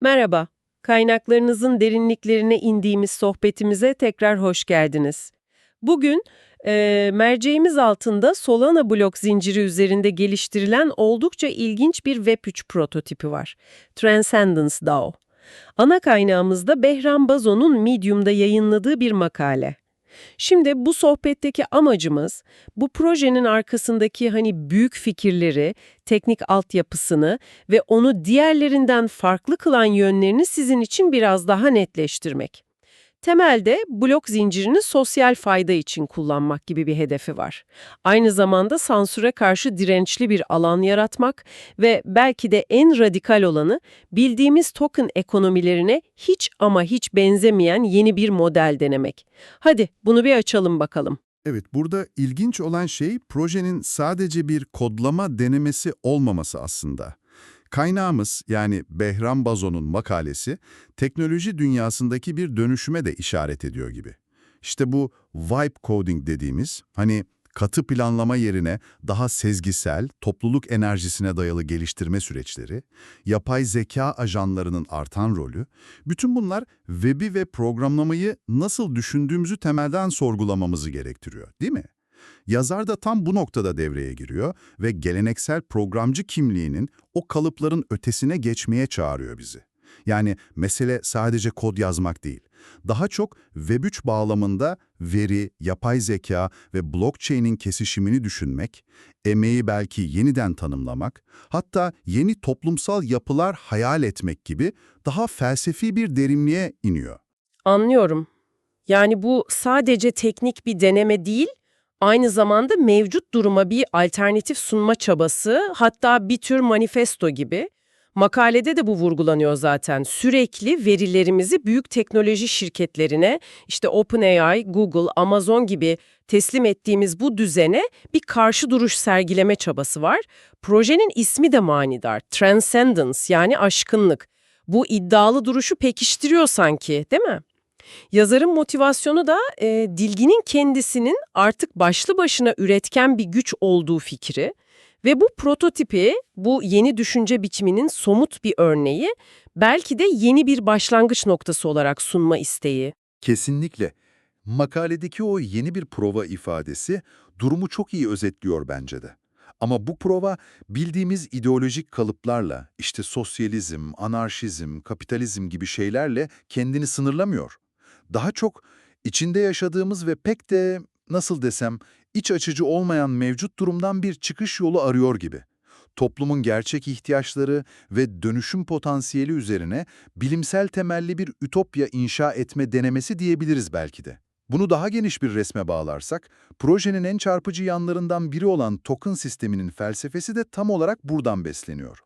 Merhaba, kaynaklarınızın derinliklerine indiğimiz sohbetimize tekrar hoş geldiniz. Bugün e, merceğimiz altında Solana blok zinciri üzerinde geliştirilen oldukça ilginç bir Web3 prototipi var. Transcendence DAO. Ana kaynağımızda Behram Bazo'nun Medium'da yayınladığı bir makale. Şimdi bu sohbetteki amacımız bu projenin arkasındaki hani büyük fikirleri, teknik altyapısını ve onu diğerlerinden farklı kılan yönlerini sizin için biraz daha netleştirmek. Temelde blok zincirini sosyal fayda için kullanmak gibi bir hedefi var. Aynı zamanda sansüre karşı dirençli bir alan yaratmak ve belki de en radikal olanı bildiğimiz token ekonomilerine hiç ama hiç benzemeyen yeni bir model denemek. Hadi bunu bir açalım bakalım. Evet, burada ilginç olan şey projenin sadece bir kodlama denemesi olmaması aslında. Kaynağımız yani Behram Bazo'nun makalesi teknoloji dünyasındaki bir dönüşüme de işaret ediyor gibi. İşte bu vibe coding dediğimiz hani katı planlama yerine daha sezgisel, topluluk enerjisine dayalı geliştirme süreçleri, yapay zeka ajanlarının artan rolü, bütün bunlar web'i ve programlamayı nasıl düşündüğümüzü temelden sorgulamamızı gerektiriyor, değil mi? Yazar da tam bu noktada devreye giriyor ve geleneksel programcı kimliğinin o kalıpların ötesine geçmeye çağırıyor bizi. Yani mesele sadece kod yazmak değil. Daha çok Web3 bağlamında veri, yapay zeka ve blockchain'in kesişimini düşünmek, emeği belki yeniden tanımlamak, hatta yeni toplumsal yapılar hayal etmek gibi daha felsefi bir derinliğe iniyor. Anlıyorum. Yani bu sadece teknik bir deneme değil, aynı zamanda mevcut duruma bir alternatif sunma çabası, hatta bir tür manifesto gibi. Makalede de bu vurgulanıyor zaten. Sürekli verilerimizi büyük teknoloji şirketlerine, işte OpenAI, Google, Amazon gibi teslim ettiğimiz bu düzene bir karşı duruş sergileme çabası var. Projenin ismi de manidar. Transcendence yani aşkınlık. Bu iddialı duruşu pekiştiriyor sanki, değil mi? Yazarın motivasyonu da e, Dilgin'in kendisinin artık başlı başına üretken bir güç olduğu fikri ve bu prototipi, bu yeni düşünce biçiminin somut bir örneği, belki de yeni bir başlangıç noktası olarak sunma isteği. Kesinlikle. Makaledeki o yeni bir prova ifadesi durumu çok iyi özetliyor bence de. Ama bu prova bildiğimiz ideolojik kalıplarla, işte sosyalizm, anarşizm, kapitalizm gibi şeylerle kendini sınırlamıyor. Daha çok içinde yaşadığımız ve pek de nasıl desem iç açıcı olmayan mevcut durumdan bir çıkış yolu arıyor gibi. Toplumun gerçek ihtiyaçları ve dönüşüm potansiyeli üzerine bilimsel temelli bir ütopya inşa etme denemesi diyebiliriz belki de. Bunu daha geniş bir resme bağlarsak, projenin en çarpıcı yanlarından biri olan token sisteminin felsefesi de tam olarak buradan besleniyor.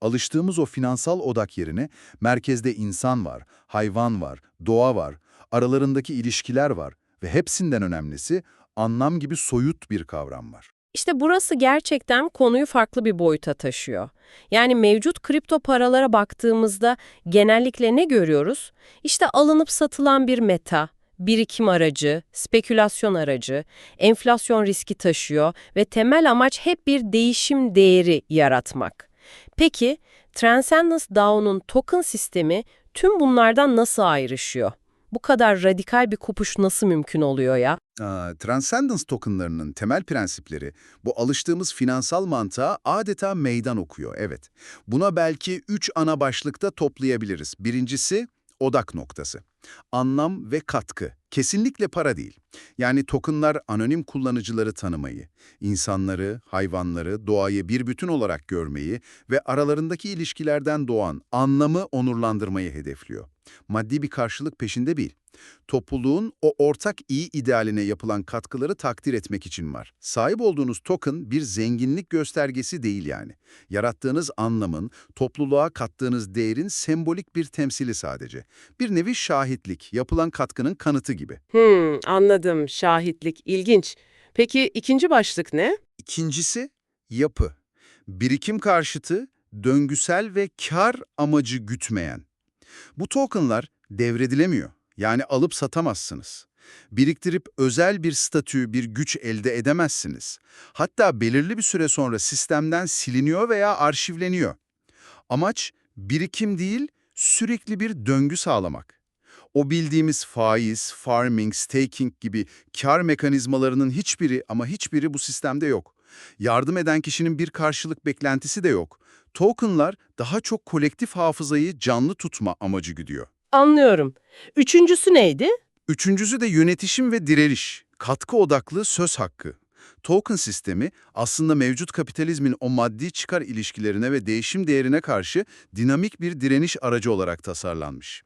Alıştığımız o finansal odak yerine merkezde insan var, hayvan var, doğa var, aralarındaki ilişkiler var ve hepsinden önemlisi anlam gibi soyut bir kavram var. İşte burası gerçekten konuyu farklı bir boyuta taşıyor. Yani mevcut kripto paralara baktığımızda genellikle ne görüyoruz? İşte alınıp satılan bir meta, birikim aracı, spekülasyon aracı, enflasyon riski taşıyor ve temel amaç hep bir değişim değeri yaratmak. Peki, Transcendence DAO'nun token sistemi tüm bunlardan nasıl ayrışıyor? Bu kadar radikal bir kopuş nasıl mümkün oluyor ya? Aa, Transcendence tokenlarının temel prensipleri bu alıştığımız finansal mantığa adeta meydan okuyor, evet. Buna belki üç ana başlıkta toplayabiliriz. Birincisi odak noktası. Anlam ve katkı. Kesinlikle para değil. Yani tokenlar anonim kullanıcıları tanımayı, insanları, hayvanları, doğayı bir bütün olarak görmeyi ve aralarındaki ilişkilerden doğan anlamı onurlandırmayı hedefliyor. Maddi bir karşılık peşinde değil. Topluluğun o ortak iyi idealine yapılan katkıları takdir etmek için var. Sahip olduğunuz token bir zenginlik göstergesi değil yani. Yarattığınız anlamın, topluluğa kattığınız değerin sembolik bir temsili sadece. Bir nevi şahitlik, yapılan katkının kanıtı gibi. Hmm, anladım. Şahitlik. ilginç. Peki ikinci başlık ne? İkincisi, yapı. Birikim karşıtı, döngüsel ve kar amacı gütmeyen. Bu tokenlar devredilemiyor. Yani alıp satamazsınız. Biriktirip özel bir statü, bir güç elde edemezsiniz. Hatta belirli bir süre sonra sistemden siliniyor veya arşivleniyor. Amaç birikim değil, sürekli bir döngü sağlamak. O bildiğimiz faiz, farming, staking gibi kar mekanizmalarının hiçbiri ama hiçbiri bu sistemde yok. Yardım eden kişinin bir karşılık beklentisi de yok. Tokenlar daha çok kolektif hafızayı canlı tutma amacı güdüyor. Anlıyorum. Üçüncüsü neydi? Üçüncüsü de yönetişim ve direniş, katkı odaklı söz hakkı. Token sistemi aslında mevcut kapitalizmin o maddi çıkar ilişkilerine ve değişim değerine karşı dinamik bir direniş aracı olarak tasarlanmış.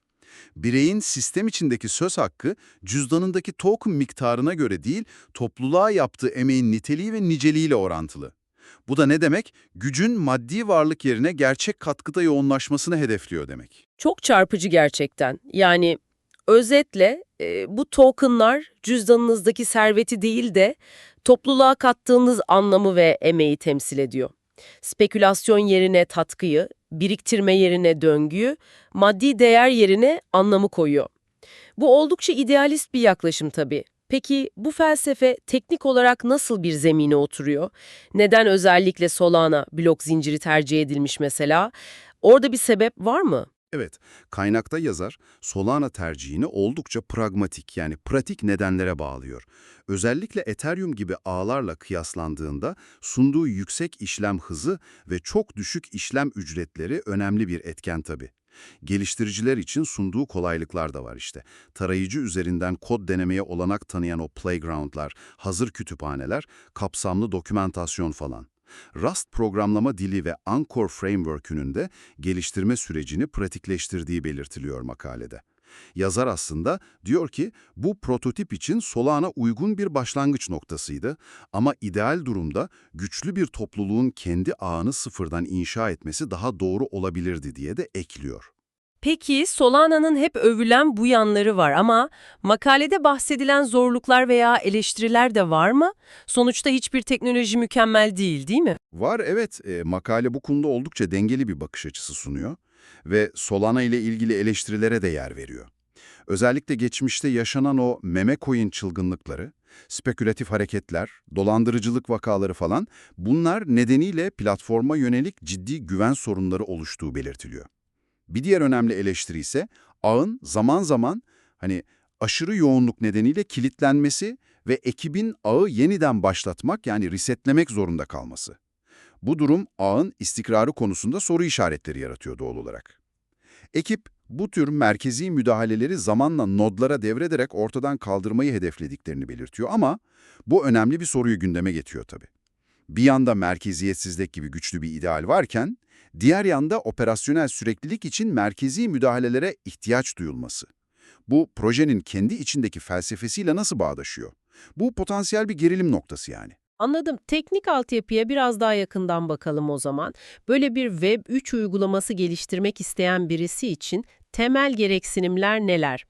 Bireyin sistem içindeki söz hakkı cüzdanındaki token miktarına göre değil, topluluğa yaptığı emeğin niteliği ve niceliğiyle orantılı. Bu da ne demek? Gücün maddi varlık yerine gerçek katkıda yoğunlaşmasını hedefliyor demek. Çok çarpıcı gerçekten. Yani özetle e, bu tokenlar cüzdanınızdaki serveti değil de topluluğa kattığınız anlamı ve emeği temsil ediyor. Spekülasyon yerine tatkıyı, biriktirme yerine döngüyü, maddi değer yerine anlamı koyuyor. Bu oldukça idealist bir yaklaşım tabii. Peki bu felsefe teknik olarak nasıl bir zemine oturuyor? Neden özellikle Solana blok zinciri tercih edilmiş mesela? Orada bir sebep var mı? Evet, kaynakta yazar Solana tercihini oldukça pragmatik yani pratik nedenlere bağlıyor. Özellikle Ethereum gibi ağlarla kıyaslandığında sunduğu yüksek işlem hızı ve çok düşük işlem ücretleri önemli bir etken tabii. Geliştiriciler için sunduğu kolaylıklar da var işte. Tarayıcı üzerinden kod denemeye olanak tanıyan o playgroundlar, hazır kütüphaneler, kapsamlı dokümentasyon falan. Rust programlama dili ve Anchor Framework'ünün de geliştirme sürecini pratikleştirdiği belirtiliyor makalede. Yazar aslında diyor ki bu prototip için Solana uygun bir başlangıç noktasıydı ama ideal durumda güçlü bir topluluğun kendi ağını sıfırdan inşa etmesi daha doğru olabilirdi diye de ekliyor. Peki Solana'nın hep övülen bu yanları var ama makalede bahsedilen zorluklar veya eleştiriler de var mı? Sonuçta hiçbir teknoloji mükemmel değil, değil mi? Var evet, e, makale bu konuda oldukça dengeli bir bakış açısı sunuyor ve Solana ile ilgili eleştirilere de yer veriyor. Özellikle geçmişte yaşanan o meme coin çılgınlıkları, spekülatif hareketler, dolandırıcılık vakaları falan bunlar nedeniyle platforma yönelik ciddi güven sorunları oluştuğu belirtiliyor. Bir diğer önemli eleştiri ise ağın zaman zaman hani aşırı yoğunluk nedeniyle kilitlenmesi ve ekibin ağı yeniden başlatmak yani resetlemek zorunda kalması. Bu durum ağın istikrarı konusunda soru işaretleri yaratıyor doğal olarak. Ekip bu tür merkezi müdahaleleri zamanla nodlara devrederek ortadan kaldırmayı hedeflediklerini belirtiyor ama bu önemli bir soruyu gündeme getiriyor tabii. Bir yanda merkeziyetsizlik gibi güçlü bir ideal varken, diğer yanda operasyonel süreklilik için merkezi müdahalelere ihtiyaç duyulması. Bu projenin kendi içindeki felsefesiyle nasıl bağdaşıyor? Bu potansiyel bir gerilim noktası yani. Anladım. Teknik altyapıya biraz daha yakından bakalım o zaman. Böyle bir Web 3 uygulaması geliştirmek isteyen birisi için temel gereksinimler neler?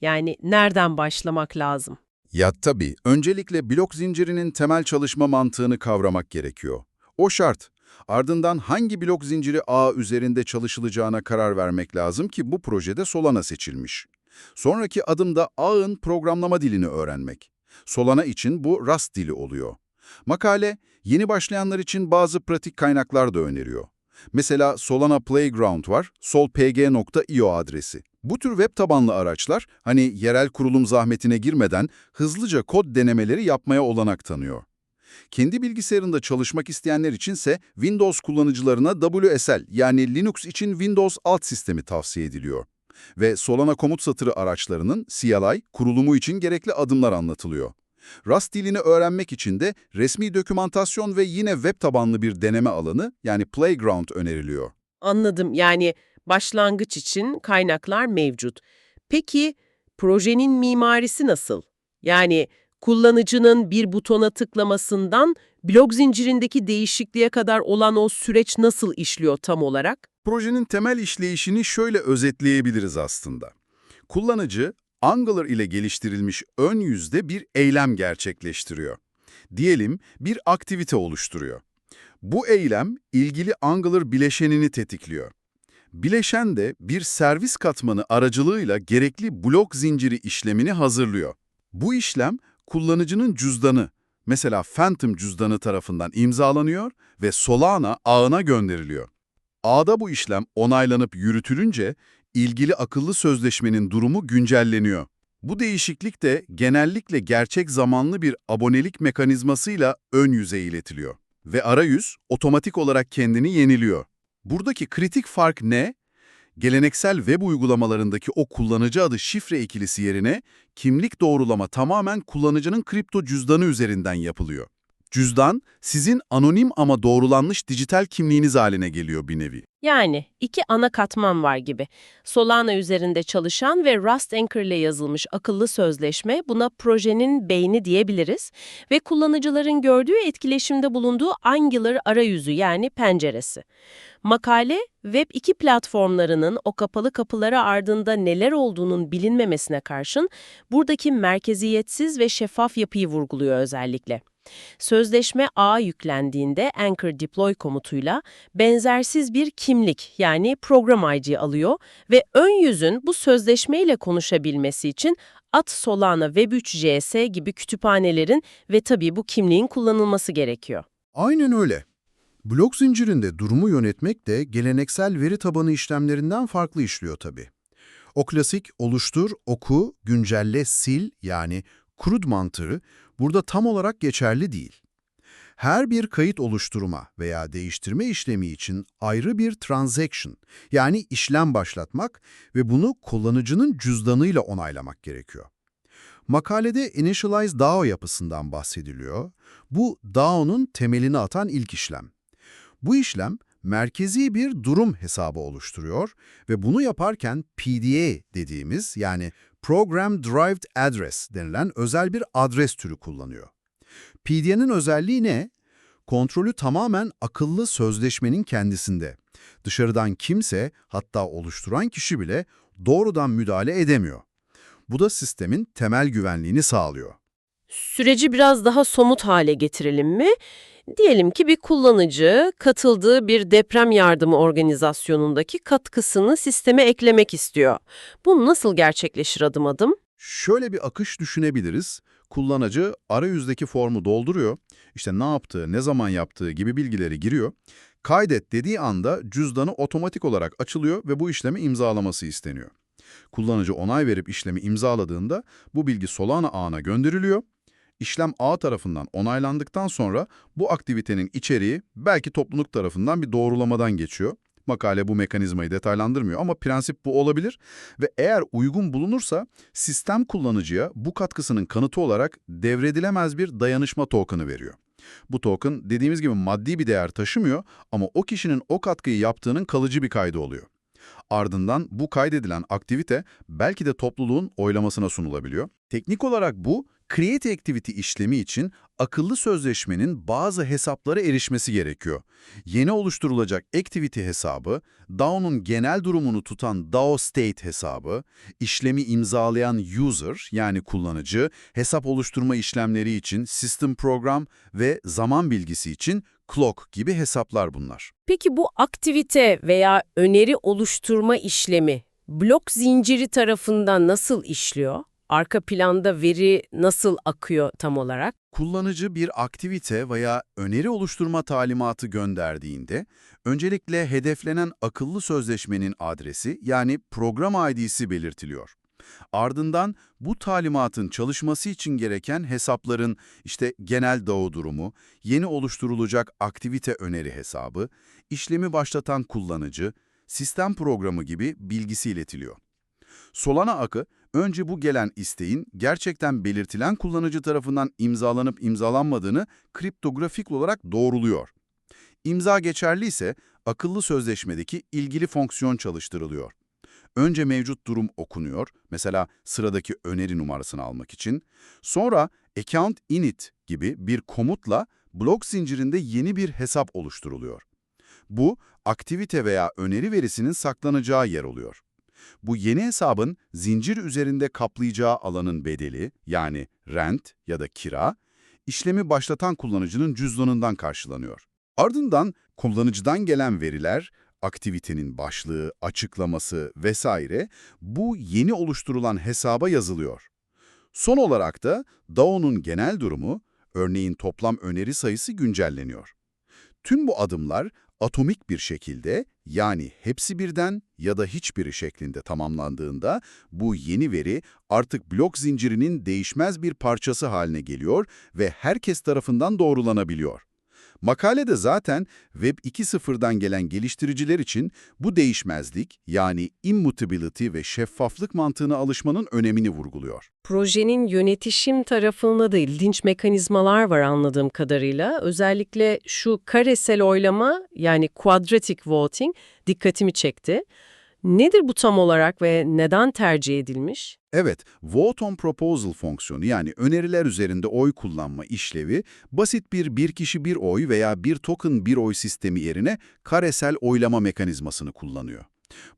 Yani nereden başlamak lazım? Ya tabii, öncelikle blok zincirinin temel çalışma mantığını kavramak gerekiyor. O şart. Ardından hangi blok zinciri ağ üzerinde çalışılacağına karar vermek lazım ki bu projede Solana seçilmiş. Sonraki adımda ağın programlama dilini öğrenmek. Solana için bu Rust dili oluyor. Makale, yeni başlayanlar için bazı pratik kaynaklar da öneriyor. Mesela Solana Playground var, solpg.io adresi. Bu tür web tabanlı araçlar, hani yerel kurulum zahmetine girmeden hızlıca kod denemeleri yapmaya olanak tanıyor. Kendi bilgisayarında çalışmak isteyenler içinse Windows kullanıcılarına WSL yani Linux için Windows alt sistemi tavsiye ediliyor. Ve Solana komut satırı araçlarının CLI kurulumu için gerekli adımlar anlatılıyor. Rust dilini öğrenmek için de resmi dokümantasyon ve yine web tabanlı bir deneme alanı yani Playground öneriliyor. Anladım. Yani başlangıç için kaynaklar mevcut. Peki projenin mimarisi nasıl? Yani kullanıcının bir butona tıklamasından blok zincirindeki değişikliğe kadar olan o süreç nasıl işliyor tam olarak? Projenin temel işleyişini şöyle özetleyebiliriz aslında. Kullanıcı, Angular ile geliştirilmiş ön yüzde bir eylem gerçekleştiriyor. Diyelim bir aktivite oluşturuyor. Bu eylem ilgili Angular bileşenini tetikliyor. Bileşen de bir servis katmanı aracılığıyla gerekli blok zinciri işlemini hazırlıyor. Bu işlem kullanıcının cüzdanı, mesela Phantom cüzdanı tarafından imzalanıyor ve Solana ağına gönderiliyor. Ağda bu işlem onaylanıp yürütülünce ilgili akıllı sözleşmenin durumu güncelleniyor. Bu değişiklik de genellikle gerçek zamanlı bir abonelik mekanizmasıyla ön yüze iletiliyor. Ve arayüz otomatik olarak kendini yeniliyor. Buradaki kritik fark ne? Geleneksel web uygulamalarındaki o kullanıcı adı şifre ikilisi yerine kimlik doğrulama tamamen kullanıcının kripto cüzdanı üzerinden yapılıyor. Cüzdan, sizin anonim ama doğrulanmış dijital kimliğiniz haline geliyor bir nevi. Yani iki ana katman var gibi. Solana üzerinde çalışan ve Rust Anchor ile yazılmış akıllı sözleşme buna projenin beyni diyebiliriz ve kullanıcıların gördüğü etkileşimde bulunduğu Angular arayüzü yani penceresi. Makale, Web 2 platformlarının o kapalı kapıları ardında neler olduğunun bilinmemesine karşın buradaki merkeziyetsiz ve şeffaf yapıyı vurguluyor özellikle. Sözleşme ağa yüklendiğinde Anchor Deploy komutuyla benzersiz bir kimlik yani program ID alıyor ve ön yüzün bu sözleşmeyle konuşabilmesi için at Solana Web3 JS gibi kütüphanelerin ve tabii bu kimliğin kullanılması gerekiyor. Aynen öyle. Blok zincirinde durumu yönetmek de geleneksel veri tabanı işlemlerinden farklı işliyor tabii. O klasik oluştur, oku, güncelle, sil yani CRUD mantığı burada tam olarak geçerli değil. Her bir kayıt oluşturma veya değiştirme işlemi için ayrı bir transaction yani işlem başlatmak ve bunu kullanıcının cüzdanıyla onaylamak gerekiyor. Makalede Initialize DAO yapısından bahsediliyor. Bu DAO'nun temelini atan ilk işlem. Bu işlem merkezi bir durum hesabı oluşturuyor ve bunu yaparken PDA dediğimiz yani Program Derived Address denilen özel bir adres türü kullanıyor. PDA'nın özelliği ne? Kontrolü tamamen akıllı sözleşmenin kendisinde. Dışarıdan kimse, hatta oluşturan kişi bile doğrudan müdahale edemiyor. Bu da sistemin temel güvenliğini sağlıyor. Süreci biraz daha somut hale getirelim mi? Diyelim ki bir kullanıcı katıldığı bir deprem yardımı organizasyonundaki katkısını sisteme eklemek istiyor. Bu nasıl gerçekleşir adım adım? Şöyle bir akış düşünebiliriz. Kullanıcı arayüzdeki formu dolduruyor, işte ne yaptığı, ne zaman yaptığı gibi bilgileri giriyor. Kaydet dediği anda cüzdanı otomatik olarak açılıyor ve bu işlemi imzalaması isteniyor. Kullanıcı onay verip işlemi imzaladığında bu bilgi Solana ağına gönderiliyor. İşlem ağ tarafından onaylandıktan sonra bu aktivitenin içeriği belki topluluk tarafından bir doğrulamadan geçiyor. Makale bu mekanizmayı detaylandırmıyor ama prensip bu olabilir ve eğer uygun bulunursa sistem kullanıcıya bu katkısının kanıtı olarak devredilemez bir dayanışma token'ı veriyor. Bu token dediğimiz gibi maddi bir değer taşımıyor ama o kişinin o katkıyı yaptığının kalıcı bir kaydı oluyor. Ardından bu kaydedilen aktivite belki de topluluğun oylamasına sunulabiliyor. Teknik olarak bu, Create Activity işlemi için akıllı sözleşmenin bazı hesaplara erişmesi gerekiyor. Yeni oluşturulacak Activity hesabı, DAO'nun genel durumunu tutan DAO State hesabı, işlemi imzalayan User yani kullanıcı, hesap oluşturma işlemleri için System Program ve zaman bilgisi için Clock gibi hesaplar bunlar. Peki bu aktivite veya öneri oluşturma işlemi blok zinciri tarafından nasıl işliyor? Arka planda veri nasıl akıyor tam olarak? Kullanıcı bir aktivite veya öneri oluşturma talimatı gönderdiğinde, öncelikle hedeflenen akıllı sözleşmenin adresi yani program ID'si belirtiliyor. Ardından bu talimatın çalışması için gereken hesapların işte genel DAO durumu, yeni oluşturulacak aktivite öneri hesabı, işlemi başlatan kullanıcı, sistem programı gibi bilgisi iletiliyor. Solana akı önce bu gelen isteğin gerçekten belirtilen kullanıcı tarafından imzalanıp imzalanmadığını kriptografik olarak doğruluyor. İmza geçerli ise akıllı sözleşmedeki ilgili fonksiyon çalıştırılıyor. Önce mevcut durum okunuyor, mesela sıradaki öneri numarasını almak için. Sonra account init gibi bir komutla blok zincirinde yeni bir hesap oluşturuluyor. Bu, aktivite veya öneri verisinin saklanacağı yer oluyor. Bu yeni hesabın zincir üzerinde kaplayacağı alanın bedeli, yani rent ya da kira, işlemi başlatan kullanıcının cüzdanından karşılanıyor. Ardından kullanıcıdan gelen veriler, aktivitenin başlığı, açıklaması vesaire bu yeni oluşturulan hesaba yazılıyor. Son olarak da DAO'nun genel durumu, örneğin toplam öneri sayısı güncelleniyor. Tüm bu adımlar atomik bir şekilde yani hepsi birden ya da hiçbiri şeklinde tamamlandığında bu yeni veri artık blok zincirinin değişmez bir parçası haline geliyor ve herkes tarafından doğrulanabiliyor. Makalede zaten Web 2.0'dan gelen geliştiriciler için bu değişmezlik yani immutability ve şeffaflık mantığına alışmanın önemini vurguluyor. Projenin yönetişim tarafında da ilginç mekanizmalar var anladığım kadarıyla. Özellikle şu karesel oylama yani quadratic voting dikkatimi çekti. Nedir bu tam olarak ve neden tercih edilmiş? Evet, Vote on Proposal fonksiyonu yani öneriler üzerinde oy kullanma işlevi, basit bir bir kişi bir oy veya bir token bir oy sistemi yerine karesel oylama mekanizmasını kullanıyor.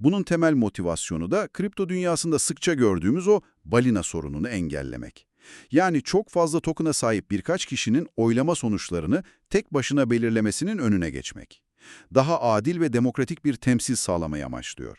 Bunun temel motivasyonu da kripto dünyasında sıkça gördüğümüz o balina sorununu engellemek. Yani çok fazla token'a sahip birkaç kişinin oylama sonuçlarını tek başına belirlemesinin önüne geçmek. Daha adil ve demokratik bir temsil sağlamayı amaçlıyor.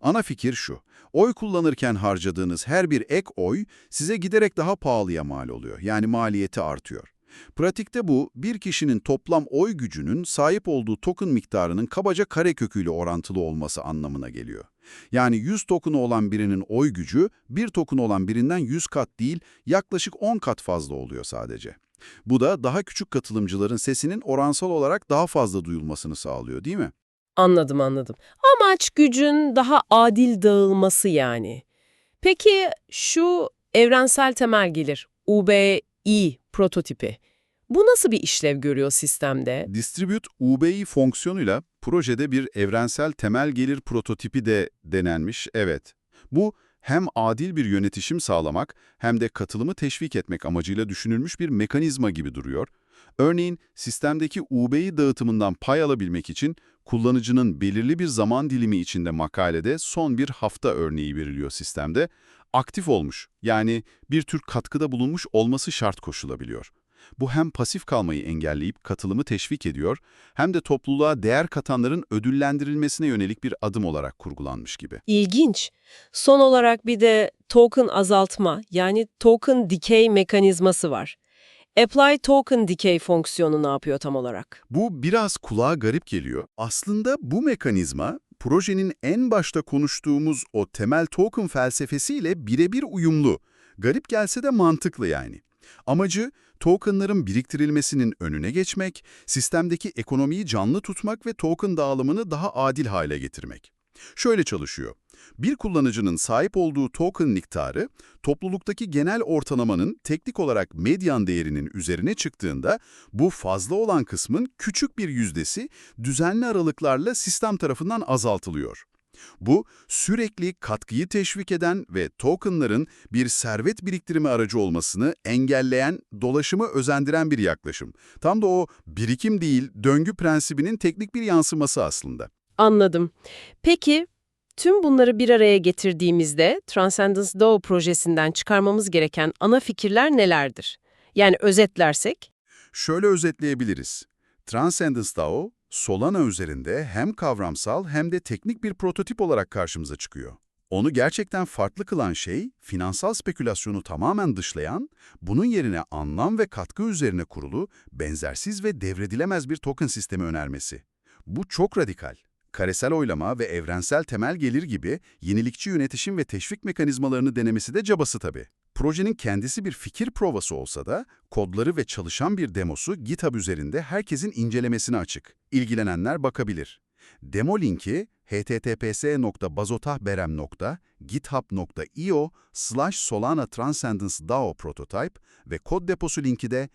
Ana fikir şu, oy kullanırken harcadığınız her bir ek oy size giderek daha pahalıya mal oluyor, yani maliyeti artıyor. Pratikte bu, bir kişinin toplam oy gücünün sahip olduğu token miktarının kabaca kareköküyle orantılı olması anlamına geliyor. Yani 100 token'ı olan birinin oy gücü, bir token olan birinden 100 kat değil, yaklaşık 10 kat fazla oluyor sadece. Bu da daha küçük katılımcıların sesinin oransal olarak daha fazla duyulmasını sağlıyor değil mi? Anladım anladım. Amaç gücün daha adil dağılması yani. Peki şu evrensel temel gelir, UBI prototipi. Bu nasıl bir işlev görüyor sistemde? Distribute UBI fonksiyonuyla projede bir evrensel temel gelir prototipi de denenmiş, evet. Bu hem adil bir yönetişim sağlamak hem de katılımı teşvik etmek amacıyla düşünülmüş bir mekanizma gibi duruyor. Örneğin sistemdeki UBI dağıtımından pay alabilmek için kullanıcının belirli bir zaman dilimi içinde makalede son bir hafta örneği veriliyor sistemde. Aktif olmuş yani bir tür katkıda bulunmuş olması şart koşulabiliyor. Bu hem pasif kalmayı engelleyip katılımı teşvik ediyor, hem de topluluğa değer katanların ödüllendirilmesine yönelik bir adım olarak kurgulanmış gibi. İlginç. Son olarak bir de token azaltma yani token decay mekanizması var. Apply token decay fonksiyonu ne yapıyor tam olarak? Bu biraz kulağa garip geliyor. Aslında bu mekanizma, projenin en başta konuştuğumuz o temel token felsefesiyle birebir uyumlu. Garip gelse de mantıklı yani. Amacı, tokenların biriktirilmesinin önüne geçmek, sistemdeki ekonomiyi canlı tutmak ve token dağılımını daha adil hale getirmek. Şöyle çalışıyor. Bir kullanıcının sahip olduğu token miktarı, topluluktaki genel ortalamanın teknik olarak medyan değerinin üzerine çıktığında, bu fazla olan kısmın küçük bir yüzdesi düzenli aralıklarla sistem tarafından azaltılıyor. Bu, sürekli katkıyı teşvik eden ve tokenların bir servet biriktirme aracı olmasını engelleyen, dolaşımı özendiren bir yaklaşım. Tam da o birikim değil, döngü prensibinin teknik bir yansıması aslında. Anladım. Peki tüm bunları bir araya getirdiğimizde Transcendence DAO projesinden çıkarmamız gereken ana fikirler nelerdir? Yani özetlersek? Şöyle özetleyebiliriz. Transcendence DAO, Solana üzerinde hem kavramsal hem de teknik bir prototip olarak karşımıza çıkıyor. Onu gerçekten farklı kılan şey, finansal spekülasyonu tamamen dışlayan, bunun yerine anlam ve katkı üzerine kurulu, benzersiz ve devredilemez bir token sistemi önermesi. Bu çok radikal. Karesel oylama ve evrensel temel gelir gibi yenilikçi yönetişim ve teşvik mekanizmalarını denemesi de cabası tabii. Projenin kendisi bir fikir provası olsa da, kodları ve çalışan bir demosu GitHub üzerinde herkesin incelemesine açık. İlgilenenler bakabilir. Demo linki https://bazotahberem.github.io slash solana transcendence DAO prototype ve kod deposu linki de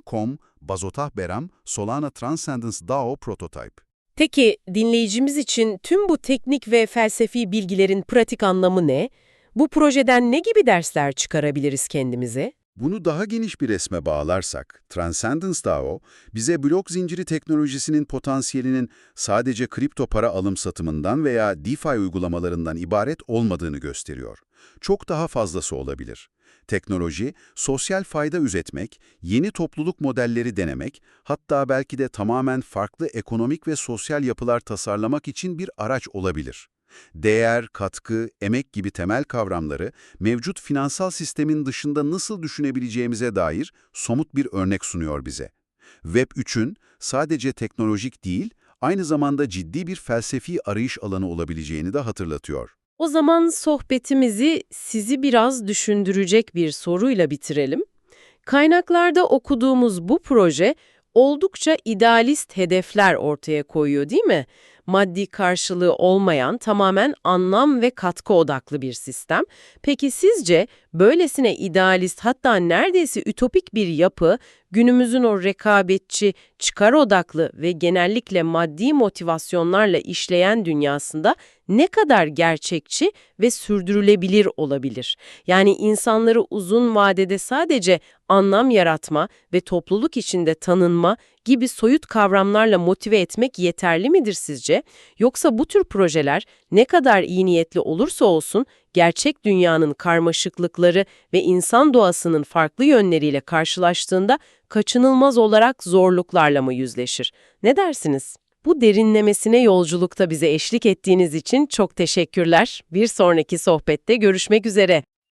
https://github.com bazotahberem solana transcendence DAO prototype. Peki dinleyicimiz için tüm bu teknik ve felsefi bilgilerin pratik anlamı ne? Bu projeden ne gibi dersler çıkarabiliriz kendimize? Bunu daha geniş bir resme bağlarsak, Transcendence DAO, bize blok zinciri teknolojisinin potansiyelinin sadece kripto para alım satımından veya DeFi uygulamalarından ibaret olmadığını gösteriyor. Çok daha fazlası olabilir. Teknoloji, sosyal fayda üretmek, yeni topluluk modelleri denemek, hatta belki de tamamen farklı ekonomik ve sosyal yapılar tasarlamak için bir araç olabilir. Değer, katkı, emek gibi temel kavramları mevcut finansal sistemin dışında nasıl düşünebileceğimize dair somut bir örnek sunuyor bize. Web 3'ün sadece teknolojik değil, aynı zamanda ciddi bir felsefi arayış alanı olabileceğini de hatırlatıyor. O zaman sohbetimizi sizi biraz düşündürecek bir soruyla bitirelim. Kaynaklarda okuduğumuz bu proje oldukça idealist hedefler ortaya koyuyor değil mi? Maddi karşılığı olmayan tamamen anlam ve katkı odaklı bir sistem. Peki sizce böylesine idealist hatta neredeyse ütopik bir yapı günümüzün o rekabetçi, çıkar odaklı ve genellikle maddi motivasyonlarla işleyen dünyasında ne kadar gerçekçi ve sürdürülebilir olabilir? Yani insanları uzun vadede sadece anlam yaratma ve topluluk içinde tanınma gibi soyut kavramlarla motive etmek yeterli midir sizce? Yoksa bu tür projeler ne kadar iyi niyetli olursa olsun gerçek dünyanın karmaşıklıkları ve insan doğasının farklı yönleriyle karşılaştığında kaçınılmaz olarak zorluklarla mı yüzleşir? Ne dersiniz? Bu derinlemesine yolculukta bize eşlik ettiğiniz için çok teşekkürler. Bir sonraki sohbette görüşmek üzere.